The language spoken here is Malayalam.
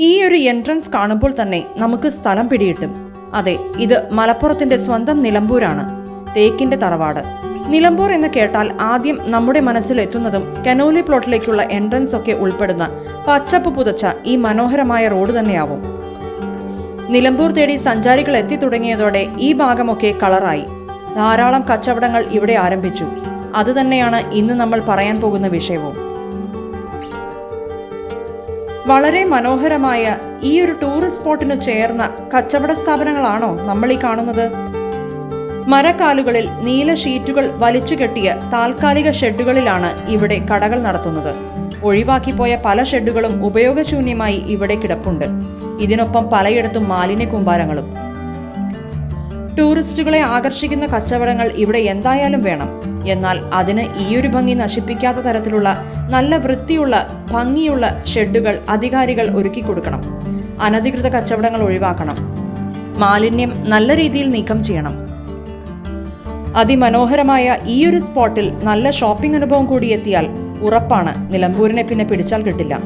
ഈ ഒരു എൻട്രൻസ് കാണുമ്പോൾ തന്നെ നമുക്ക് സ്ഥലം പിടികിട്ടും. അതെ ഇത് മലപ്പുറത്തിന്റെ സ്വന്തം നിലമ്പൂരാണ്. തേക്കിന്റെ തറവാട്. നിലമ്പൂർ എന്ന് കേട്ടാൽ ആദ്യം നമ്മുടെ മനസ്സിൽ എത്തുന്നതും കനോലി പ്ലോട്ടിലേക്കുള്ള എൻട്രൻസ് ഒക്കെ ഉൾപ്പെടുന്ന പച്ചപ്പ് പുതച്ച ഈ മനോഹരമായ റോഡ് തന്നെയാവും. നിലമ്പൂർ തേടി സഞ്ചാരികൾ എത്തി തുടങ്ങിയതോടെ ഈ ഭാഗമൊക്കെ കളറായി. ധാരാളം കച്ചവടങ്ങൾ ഇവിടെ ആരംഭിച്ചു. അതുതന്നെയാണ് ഇന്ന് നമ്മൾ പറയാൻ പോകുന്ന വിഷയവും. വളരെ മനോഹരമായ ഈ ഒരു ടൂറിസ്റ്റ് സ്പോട്ടിനു ചേർന്ന കച്ചവട സ്ഥാപനങ്ങളാണോ നമ്മൾ ഈ കാണുന്നത്? മരക്കാലുകളിൽ നീല ഷീറ്റുകൾ വലിച്ചു കെട്ടിയ താൽക്കാലിക ഷെഡുകളിലാണ് ഇവിടെ കടകൾ നടത്തുന്നത്. ഒഴിവാക്കിപ്പോയ പല ഷെഡുകളും ഉപയോഗശൂന്യമായി ഇവിടെ കിടപ്പുണ്ട്. ഇതിനൊപ്പം പലയിടത്തും മാലിന്യ കൂമ്പാരങ്ങളും. ടൂറിസ്റ്റുകളെ ആകർഷിക്കുന്ന കച്ചവടങ്ങൾ ഇവിടെ എന്തായാലും വേണം. എന്നാൽ അതിന് ഈയൊരു ഭംഗി നശിപ്പിക്കാത്ത തരത്തിലുള്ള നല്ല വൃത്തിയുള്ള ഭംഗിയുള്ള ഷെഡുകൾ അധികാരികൾ ഒരുക്കി കൊടുക്കണം. അനധികൃത കച്ചവടങ്ങൾ ഒഴിവാക്കണം. മാലിന്യം നല്ല രീതിയിൽ നീക്കം ചെയ്യണം. അതിമനോഹരമായ ഈ ഒരു സ്പോട്ടിൽ നല്ല ഷോപ്പിംഗ് അനുഭവം കൂടി എത്തിയാൽ ഉറപ്പാണ്. നിലമ്പൂരിനെ പിന്നെ പിടിച്ചാൽ കിട്ടില്ല.